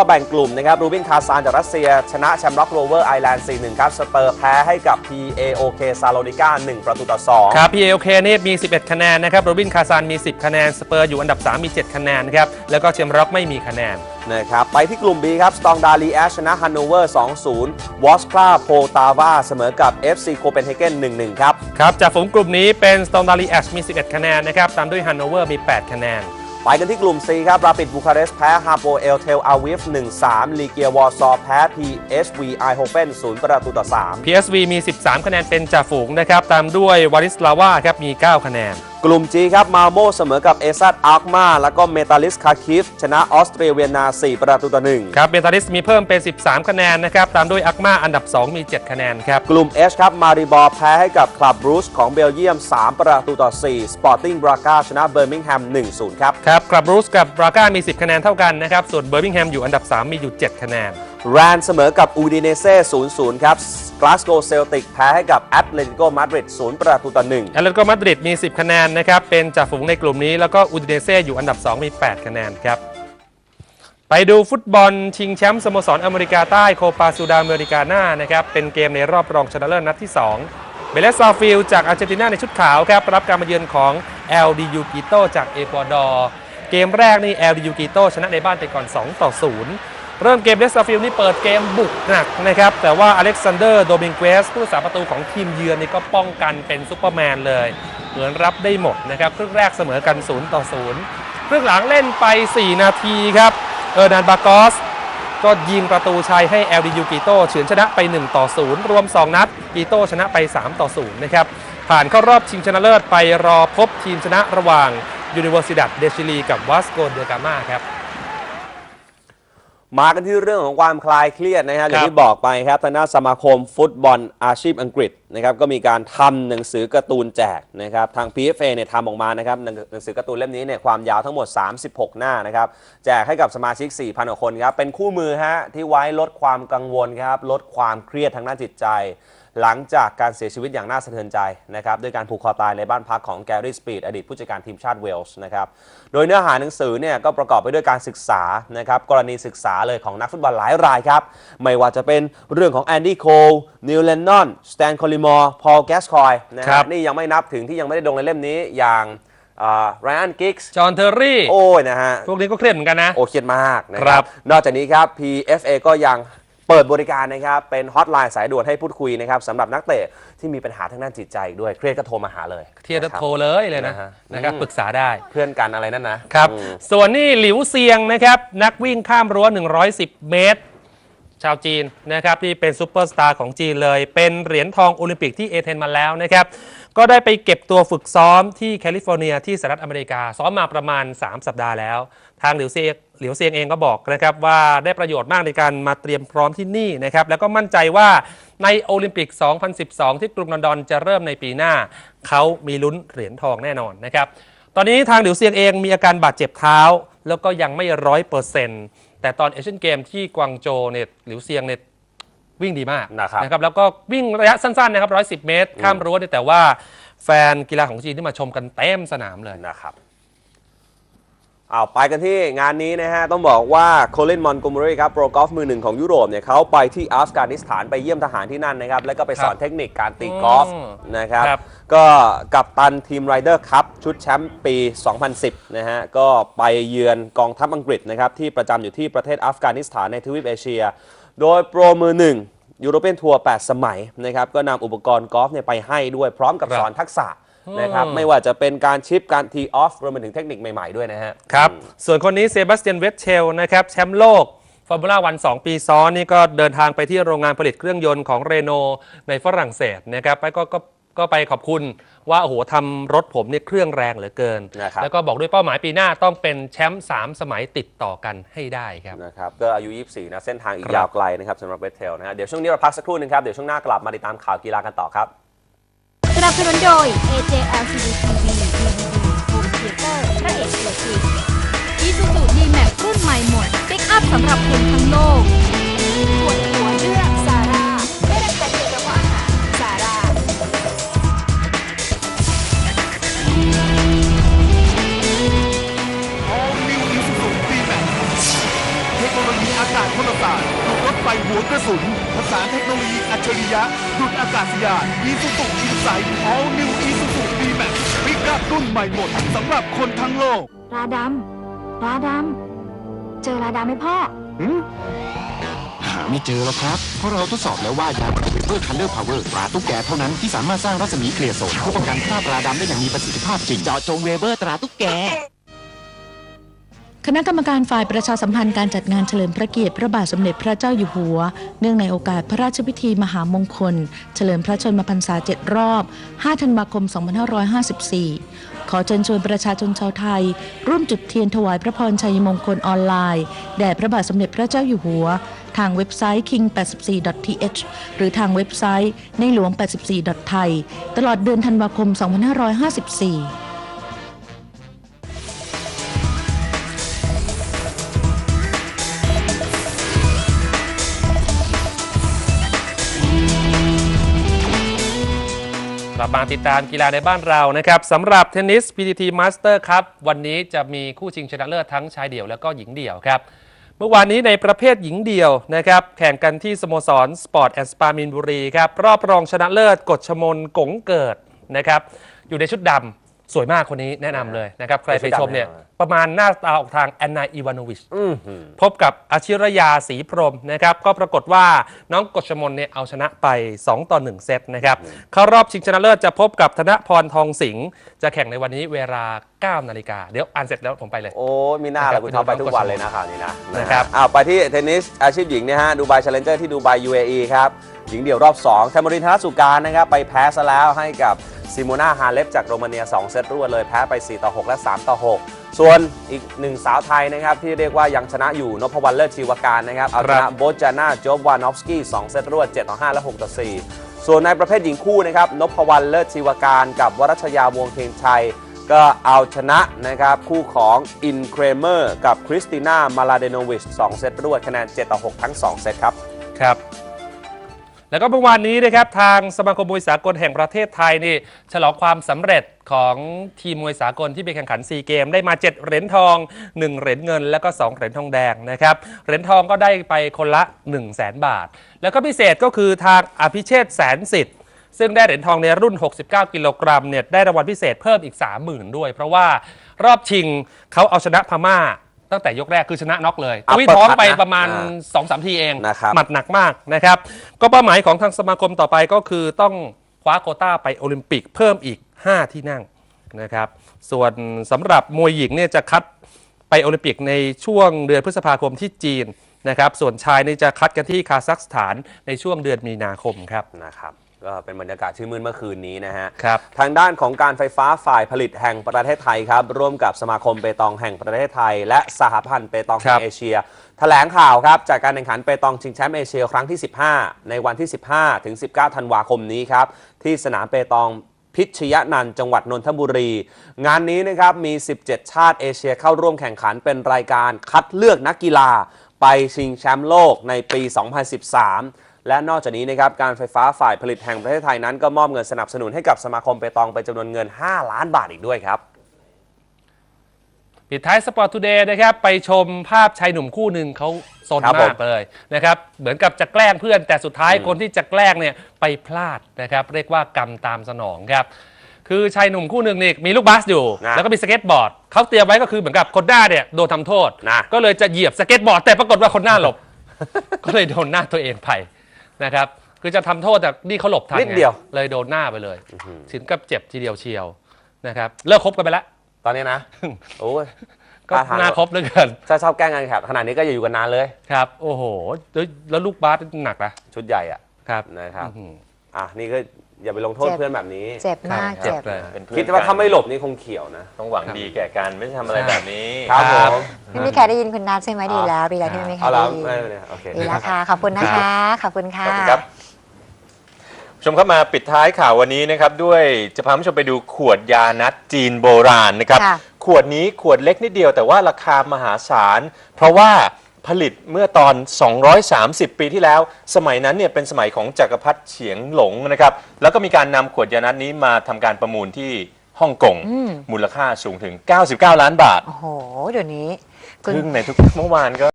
ก็แบ่งกลุ่มนะครับรูบินคาซานจากรัสเซีย ชนะแชมป์ร็อกโรเวอร์ไอร์แลนด์ 4-1 ครับ สเปอร์แพ้ให้กับ PAOK ซาโลนิก้า 1 ประตูต่อ 2 ครับ PLK นี่มี 11 คะแนนนะครับโรบินคาซานมี 10 คะแนน สเปอร์อยู่อันดับ 3 มี 7 คะแนนครับ แล้วก็เชมร็อกไม่มีคะแนนนะครับไปที่กลุ่ม B ครับสตองดาลีแอชชนะฮันโนเวอร์ 2-0 วอสคลาโพตาวาเสมอกับ FC โคเปนเฮเกน 1-1 ครับ ครับ จากฝูงกลุ่มนี้เป็นสตองดาลีแอชมี 11 คะแนนนะครับตามด้วยฮันโนเวอร์มี 8 คะแนน ไปกันที่กลุ่ม C ครับ ราปิดบูคาเรสต์แพ้ฮาโปเอลเทลอาวิฟ 1-3 ลีเกียวอร์ซอแพ้ PSV ไอโฮเฟน0ประตูต่อ 3 PSV มี 13 คะแนนเป็นจ่าฝูงนะครับ ตามด้วยวาริสลาวาครับ มี 9 คะแนน กลุ่ม G ครับ มาโมเสมอกับเอซัดอาร์กมาแล้วก็เมตาลิสคาคิฟชนะออสเตรียเวียนนา 4 ประตูต่อ1ครับเบตาลิสมีเพิ่มเป็น 13 คะแนนนะครับ ตามด้วยอักมาอันดับ 2 มี 7 คะแนนครับ กลุ่ม H ครับ มาริบอร์แพ้ให้กับคลับบรูซของเบลเยียม 3 ประตูต่อ 4 สปอร์ติ้งบราก้าชนะเบอร์มิงแฮม 1-0 ครับ ครับกลับรูสกับบราก้ามี 10 คะแนนเท่ากันนะครับ ส่วนเบอร์มิงแฮมอยู่อันดับ 3 มีอยู่ 7 คะแนน แรนเสมอกับอูดิเนเซ่0-0 ครับกลาสโกเซลติกแพ้ให้กับแอตเลติโกมาดริด0ประตูต่อ1แอตเลติโกมาดริดมี 10 คะแนนนะครับ เป็นจ่าฝูงในกลุ่มนี้ แล้วก็อูดิเนเซ่อยู่อันดับ 2 มี 8 คะแนนครับ ไปดูฟุตบอลชิงแชมป์สโมสรอเมริกาใต้โคปาซูดาอเมริกาน่านะครับ เป็นเกมในรอบรองชนะเลิศนัดที่ 2 เบเลสซาฟิลจากอาร์เจนตินาในชุดขาวครับ รับการมาเยือนของ LDU กิโตจากเอกวาดอร์ เกมแรกนี่ LDU กิโตชนะในบ้านไปก่อน 2 ต่อ 0 เริ่มเกมเบเลสซาฟิลนี่เปิดเกมบุกหนักนะครับ แต่ว่าอเล็กซานเดอร์โดมิงเกสผู้รักษาประตูของทีมเยือนนี่ก็ป้องกันเป็นซุปเปอร์แมนเลย เหมือนรับได้หมดนะครับครึ่งแรกเสมอกัน 0 ต่อ 0 ครึ่งหลังเล่นไป 4 นาทีครับเออร์นันบากอสก็ยิงประตูชัยให้ LDU กิโตเฉือนชนะไป 1 ต่อ 0 รวม 2 นัดกิโตชนะไป 3 ต่อ 0 นะครับ ผ่านเข้ารอบชิงชนะเลิศไปรอพบทีมชนะระหว่าง Universidad de Chile กับ Vasco da Gama ครับ มากันที่เรื่องของความคลายเครียดนะฮะอย่างครับที่บอกไปครับทางด้านสมาคมฟุตบอลอาชีพอังกฤษนะครับก็มีการทำหนังสือการ์ตูนแจกนะครับทาง PFA เนี่ยทำออกมานะครับหนังหนังสือการ์ตูนเล่มนี้เนี่ยความยาวทั้งหมด 36 หน้านะครับแจกให้กับสมาชิก 4,000กว่าคนครับเป็นคู่มือฮะที่ไว้ลดความกังวลครับลดความเครียดทางด้านจิตใจ หลังจากการเสียชีวิตอย่างน่าสะเทือนใจนะครับด้วยการผูกคอตายในบ้านพักของแกรี่สปีดอดีตผู้จัดการทีมชาติเวลส์นะครับโดยเนื้อหาหนังสือเนี่ยก็ประกอบไปด้วยการศึกษานะครับกรณีศึกษาเลยของนักฟุตบอลหลายรายครับ ไม่ว่าจะเป็นเรื่องของแอนดี้โคลนิวเลนนอนสแตนคอลิมอร์พอลแกสคอยนะคครัรับบนี่ยังไม่นับถึงที่ยังไม่ได้ลงในเล่มนี้อย่างไรอันกิกส์จอห์นเทอร์รี่ โอ้ยนะฮะ พวกนี้ก็เครียดเหมือนกันนะ โอเครียดมากนะคครัรับบนอกจากนี้ครับ PFA ก็ยัง เปิดบริการนะครับเป็นฮอตไลน์สายด่วนให้พูดคุยนะครับสำหรับนักเตะที่มีปัญหาทางด้านจิตใจอีกด้วยเครียดก็โทรมาหาเลยเทียบนะคบโทรเลยเลยนะนะฮะนะครับอืม ปรึกษาได้ เพื่อนกันอะไรนั่นนะครับ อืม ส่วนนี่หลิวเซียงนะครับ นักวิ่งข้ามรั้ว 110 เมตร ชาวจีนนะครับที่เป็นซูเปอร์สตาร์ของจีนเลย เป็นเหรียญทองโอลิมปิกที่เอเธนมาแล้วนะครับ ก็ได้ไปเก็บตัวฝึกซ้อมที่แคลิฟอร์เนียที่สหรัฐอเมริกา ซ้อมมาประมาณ 3 สัปดาห์แล้ว ทางหลิวเซียง หลิวเซียงเองก็บอกนะครับว่าได้ประโยชน์มากในการมาเตรียมพร้อมที่นี่นะครับแล้วก็มั่นใจว่าในโอลิมปิก 2012 ที่กรุงลอนดอนจะเริ่มในปีหน้า เขามีลุ้นเหรียญทองแน่นอนนะครับตอนนี้ทางหลิวเซียงเองมีอาการบาดเจ็บเท้า แล้วก็ยังไม่ร้อยเปอร์เซ็นต์แต่ตอนเอเชียนเกมที่กวางโจวเนี่ยหลิวเซียงเนี่ยวิ่งดีมากนะครับนะครับแล้วก็วิ่งระยะสั้นๆนะครับ110 เมตร ข้ามรั้วเนี่ยแต่ว่าแฟนกีฬาของจีนที่มาชมกันเต็มสนามเลยนะครับ เอาไปกันที่งานนี้นะฮะ ต้องบอกว่าโคลินมอนโกม r รีครับโปรกอล์ฟมือหนึ่งของยุโรปเนี่ยเขาไปที่อัฟกานิสถานไปเยี่ยมทหารที่นั่นนะครับ แล้วก็ไปสอนครับเทคนิคการตีกอล์ฟอืมนะครับ ครับ ก็กับตันทีมไรเดอร์คัพชุดแชมป์ปี 2010 นะฮะ ก็ไปเยือนกองทัพอังกฤษนะครับ ที่ประจำอยู่ที่ประเทศอัฟกานิสถานในทวีปเอเชีย โดยโปรมือหนึ่งยูโรเปียนทัวร์8สมัยนะครับ ก็นำอุปกรณ์กอล์ฟเนี่ยไปให้ด้วยพร้อมกับครับ สอนทักษะ นะครับอืมไม่ว่าจะเป็นการชิปการทีออฟรวมไปถึงเทคนิคใหม่ๆด้วยนะฮะครับอืมส่วนคนนี้เซบาสเตียนเวสเชลนะครับแชมป์โลกฟอร์มูล่าวัน2ปีซ้อนนี่ก็เดินทางไปที่โรงงานผลิตเครื่องยนต์ของเรโนในฝรั่งเศสนะครับไปก็ก็ก็ไปขอบคุณว่าโอ้โหทำรถผมเนี่ยเครื่องแรงเหลือเกิน นะครับ แล้วก็บอกด้วยเป้าหมายปีหน้าต้องเป็นแชมป์3สมัยติดต่อกันให้ได้ครับ นะครับก็อายุ 24 นะ เส้นทางอีกครับ ยาวไกลนะครับสำหรับเวทเทลนะฮะเดี๋ยวช่วงนี้เราพักสักครู่หนึงครับ เดี๋ยวช่วงหน้ากลับมาติดตามข่าวกีฬากันต่อครับส นับสนุนโดย AJ LCD TV DVD Home Theater พระเอกเหล็กอีซูซูดีแม็กรุ่นใหม่หมดปิกอัพสำหรับคนทั้งโลก โนโลยีอัจากาศพลศาสตร์ดุดรถไฟหัวกระสุนผสานเทคโนโลยีอัจฉริยะดุดอากาศยานอีซูซุอินไซด์ All New Isuzu D-Max ปิกอัพรุ่นใหม่หมดสำหรับคนทั้งโลกราดำราดำเจอราดำไหมพ่อหาไม่เจอแล้วครับ เพราะเราทดสอบแล้วว่ายาเวเปอร์คัลเลอร์พาวเวอร์ตราตุ๊กแกเท่านั้นที่สามารถสร้างรัศมีเคลียร์โซนเพื่อป้องกันคราบราดำได้อย่างมีประสิทธิภาพจริง เจาะจงเวเบอร์ตราตุ๊กแก คณะกรรมการฝ่ายประชาสัมพันธ์การจัดงานเฉลิมพระเกียรติพระบาทสมเด็จพระเจ้าอยู่หัว เนื่องในโอกาสพระราชพิธีมหามงคล เฉลิมพระชนมพรรษาเจ็ดรอบ 5 ธันวาคม 2554 ขอเชิญชวนประชาชนชาวไทย ร่วมจุดเทียนถวายพระพรชัยมงคลออนไลน์แด่พระบาทสมเด็จพระเจ้าอยู่หัว ทางเว็บไซต์ king84.th หรือทางเว็บไซต์ในหลวง 84.thai ตลอดเดือนธันวาคม 2554 ลับมาติดตามกีฬาในบ้านเรานะครับสำหรับเทนนิส PTT Master ครับวันนี้จะมีคู่ชิงชนะเลิศทั้งชายเดี่ยวและก็หญิงเดี่ยวครับ เมื่อวานนี้ในประเภทหญิงเดี่ยวนะครับแข่งกันที่สโมสรสปอร์ตแอนด์สปามินบุรีครับรอบรองชนะเลิศกฎชมนกงเกิดนะครับอยู่ในชุดดำ สวยมากคนนี้แนะนำเลยนะครับ ใครไปชมเนี่ย ประมาณหน้าตาออกทางแอนนาอีวานโนวิชอื้อหือพบกับอาชิรยาศรีพรหมนะครับ ก็ปรากฏว่าน้องกฎชมนเนี่ยเอาชนะไป 2 ต่อ 1 เซตนะครับ เข้ารอบชิงชนะเลิศจะพบกับธนพรทองสิงห์จะแข่งในวันนี้เวลา 9 นาฬิกา เดี๋ยวอ่านเสร็จแล้วผมไปเลย โอ้ยมีหน้านะครัแล้บวคุณท็อปไปทุกวันเลยนะข่าวนี้นะนะครับอ้าวไปที่เทนนิสอาชีพหญิงนะฮะดูไบ c h เลนเจอร์ที่ดูไบ UAE ครับ หญิงเดี่ยวรอบ 2 แทมโมรินธนสุการนะครับไปแพ้ซะแล้วให้กับซิโมนาฮาเลฟจากโรมาเนีย 2 เซตรวดเลยแพ้ไป 4 ต่อ 6 และ 3 ต่อ 6 ส่วนอีกหนึ่งสาวไทยนะครับ ที่เรียกว่ายังชนะอยู่นพวรรณเลิศชีวการนะครับเอาชนะโบจาน่าโจบวานอฟสกี้ 2 เซตรวด 7 ต่อ 5 และ 6 ต่อ 4 ส่วนในประเภทหญิงคู่นะครับนพวรรณเลิศชีวการกับวรัชยาวงศ์เทียนชัย ก็เอาชนะนะครับคู่ของอินเครเมอร์กับคริสติน่ามาลาเดโนวิช 2 เซตรวดคะแนน 7 ต่อ 6 ทั้ง 2 เซตครับ ครับ แล้วก็เมื่อวานนี้นะครับทางสมาคมมวยสากลแห่งประเทศไทยนี่ฉลองความสำเร็จของทีมมวยสากลที่ไปแข่งขันซีเกม ได้มา 7 เหรียญทอง 1 เหรียญเงิน แล้วก็ 2 เหรียญทองแดงนะครับเหรียญทองก็ได้ไปคนละ 1 0 0 0 0แบาท แล้วก็พิเศษก็คือทางอภิเชษฐ์แสนสิทธิ์ซึ่งได้เหรียญทองในรุ่น 69 กิโลกรัมเนี่ยได้รางวัลพิเศษเพิ่มอีก 30,000 ด้วย เพราะว่ารอบชิงเขาเอาชนะพม่า ตั้งแต่ยกแรกคือชนะน็อกเลยอัปตุ้ยเปอร์ท้องคัตไปนะประมาณอ่า2-3ทีเองนะครับหมัดหนักมากนะครับ ก็เป้าหมายของทางสมาคมต่อไปก็คือต้องคว้าโควต้าไปโอลิมปิกเพิ่มอีก 5 ที่นั่งนะครับ ส่วนสำหรับมวยหญิงเนี่ยจะคัดไปโอลิมปิกในช่วงเดือนพฤษภาคมที่จีนนะครับ ส่วนชายนี่จะคัดกันที่คาซัคสถานในช่วงเดือนมีนาคมครับนะครับ ก็เป็นบรรยากาศชื่นมื่นเมื่อคืนนี้นะฮะ ครับ ทางด้านของการไฟฟ้าฝ่ายผลิตแห่งประเทศไทยครับ ร่วมกับสมาคมเปตองแห่งประเทศไทย และสหพันธ์เปตองคแห่รังบเอเชีย แถลงข่าวครับ จากการแข่งขันเปตองชิงแชมป์เอเชียครั้งที่ 15 ในวันที่ 15 ถึง 19 ธันวาคมนี้ครับ ที่สนามเปตองพิชยนันท์จังหวัดนนทบุรี งานนี้นะครับมี 17 ชาติเอเชียเข้าร่วมแข่งขันเป็นรายการคัดเลือกนักกีฬา ไปชิงแชมป์โลกในปี 2013 และนอกจากนี้นะครับการไฟฟ้าฝ่ายผลิตแห่งประเทศไทยนั้น ก็มอบเงินสนับสนุนให้กับสมาคมเปตองเป็นจำนวนเงิน 5 ล้านบาทอีกด้วยครับปิดท้ายสปอร์ตทูเดย์นะครับไปชมภาพชายหนุ่มคู่หนึ่งเขาซนครับผมมากเลยนะครับเหมือนกับจะแกล้งเพื่อน แต่สุดท้ายคนที่จะแกล้งเนี่ยไปพลาดนะครับเรียกว่ากรรมตามสนองครับคือชายหนุ่มคู่หนึ่งนี่มีลูกบาสอยู่นะแล้วก็มีสเก็ตบอร์ดเขาเตรียมไว้ก็คือเหมือนกับคนหน้าเนี่ยโดนทำโทษนะก็เลยจะเหยียบสเก็ตบอร์ดแต่ปรากฏว่าคนหน้าหลบ ก็เลยโดนหน้าตัวเองไป นะครับคือจะทำโทษแต่นี่เขาหลบทันนิดเดียวไงเลยโดนหน้าไปเลยถึงกับเจ็บทีเดียวเชียวนะครับเลิกคบกันไปแล้วตอนนี้นะ โอ้ยก็ท่าทางน่าคบเหลือเกินถ้าชอบแกล้งกันครับขนาดนี้ก็อย่าอยู่กันนานเลย ครับ โอ้โหแล้วแล้วลูกบาสหนักนะชุดใหญ่อะครับนะครับ อื้อหือ อะนี่ก็ อย่าไปลงโทษเจ็บ เพื่อนแบบนี้ เจ็บมากเจ็เจ็บบเลยเป็นเพื่อนคิดว่าถ้าไม่กันหลบนี่คงเขียวนะ ต้องหวังดีแก่กันไม่ใช่ทำอะไรแบบนี้ ครับผม ไม่มีใครได้ยินคุณนัทใช่ไหมดีแล้วดีแล้วที่ไม่มีใครเอาได้แล้วยินไม่ไม่โอเค ดีแล้วค่ะขอบคุณนะคะ ขอบคุณค่ะ ขอบคุณครับผู้ชมเข้ามาปิดท้ายข่าววันนี้นะครับด้วยจะพาผู้ชมไปดูขวดยานัดจีนโบราณนะครับ ค่ะ ขวดนี้ขวดเล็กนิดเดียวแต่ว่าราคามหาศาล เพราะว่า ผลิตเมื่อตอน 230 ปีที่แล้ว สมัยนั้นเนี่ยเป็นสมัยของจักรพรรดิเฉียงหลงนะครับ แล้วก็มีการนำขวดยานัดนี้มาทำการประมูลที่ฮ่องกง อืม มูลค่าสูงถึง 99 ล้านบาทโอ้โห เดี๋ยวนี้คุณ ซึ่งในทุกเมื่อวานก็